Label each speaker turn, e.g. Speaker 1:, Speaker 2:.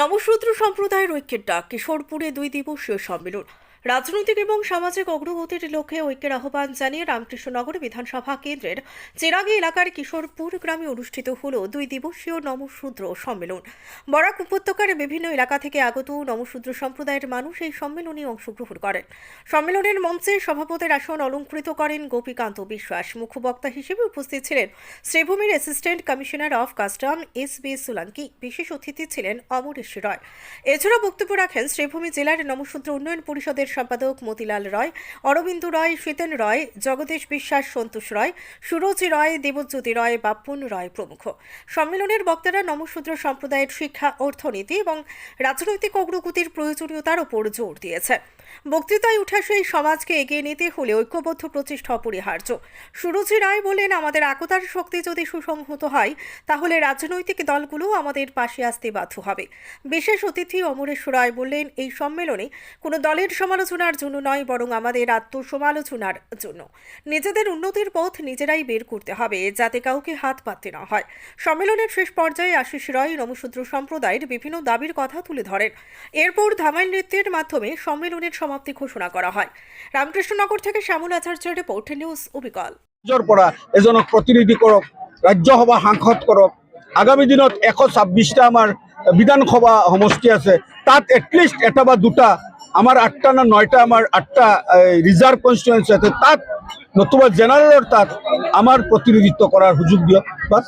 Speaker 1: নবশূদ্র সম্প্রদায়ের ঐক্যের ডাক, কিশোরপুরে দুই দিবসীয় সম্মেলন। রাজনৈতিক এবং সামাজিক অগ্রগতির লক্ষ্যে ঐক্যের আহ্বান জানিয়ে রামকৃষ্ণনগর বিধানসভা কেন্দ্রের চেরাগি এলাকার কিশোরপুর গ্রামে অনুষ্ঠিত হল দুই দিবসীয় নমশূদ্র সম্মেলন। বরাক উপত্যকার বিভিন্ন এলাকা থেকে আগত নমশূদ্র সম্প্রদায়ের মানুষ এই সম্মেলনে অংশগ্রহণ করেন। সম্মেলনের মঞ্চে সভাপতির আসন অলঙ্কৃত করেন গোপীকান্ত বিশ্বাস। মুখ্যবক্তা হিসেবে উপস্থিত ছিলেন শ্রীভূমির assistant commissioner of custom S B Solanki. বিশেষ অতিথি ছিলেন অমরেশ রয়। এছাড়া বক্তব্য রাখেন শ্রীভূমি জেলার নমশূদ্র উন্নয়ন পরিষদের সম্পাদক মতিলাল রয়, অরবিন্দ রয় শীতেন রয়, জগদীশ বিশ্বাস, সন্তোষ রয়, সুরজি রয়, দেবজ্যোতি রয় বাপ্পুন রয় প্রমুখ। সম্মেলনের বক্তারা নমশূদ্র সম্প্রদায়ের শিক্ষা, অর্থনীতি এবং রাজনৈতিক অগ্রগতির প্রয়োজনীয়তার উপর জোর দিয়েছে। বক্তৃতায় উঠে আসে এই সমাজকে এগিয়ে নিতে হলে ঐক্যবদ্ধ প্রচেষ্টা অপরিহার্য। সুরজি রায় বলেন, আমাদের একতার শক্তি যদি সুসংহত হয়, তাহলে রাজনৈতিক দলগুলো আমাদের পাশে আসতে বাধ্য হবে। বিশেষ অতিথি অমরেশ রায় বললেন, এই সম্মেলনে কোনো দলের সমালোচনার জন্য নয়, বরং আমাদের আত্মসমালোচনার জন্য। নিজেদের উন্নতির পথ নিজেরাই বের করতে হবে, যাতে কাউকে হাত পাততে না হয়। সম্মেলনের শেষ পর্যায়ে আশিস রায় নমশূদ্র সম্প্রদায়ের বিভিন্ন দাবির কথা তুলে ধরেন। এরপর ধামাইল নৃত্যের মাধ্যমে সম্মেলনের সমাপ্তি ঘোষণা করা হয়। রামকৃষ্ণনগর থেকে শ্যামল আচার্যের রিপোর্ট, নিউজ অবিকল।
Speaker 2: পৰা এজনক প্ৰতিনিধি কৰক, ৰাজ্যসভা সাংসদ কৰক। আগামী দিনত এশ ছাব্বিছটা আমাৰ বিধানসভা সমষ্টি আছে, তাত এটলিষ্ট এটা বা দুটা, আমাৰ আঠটা না নয়টা আমাৰ আঠটা ৰিজাৰ্ভ কনষ্টিটুৱেঞ্চি আছে, তাত নতুবা জেনেৰেলৰ তাত আমাৰ প্ৰতিনিধিত্ব কৰাৰ সুযোগ দিয়ক, বাছ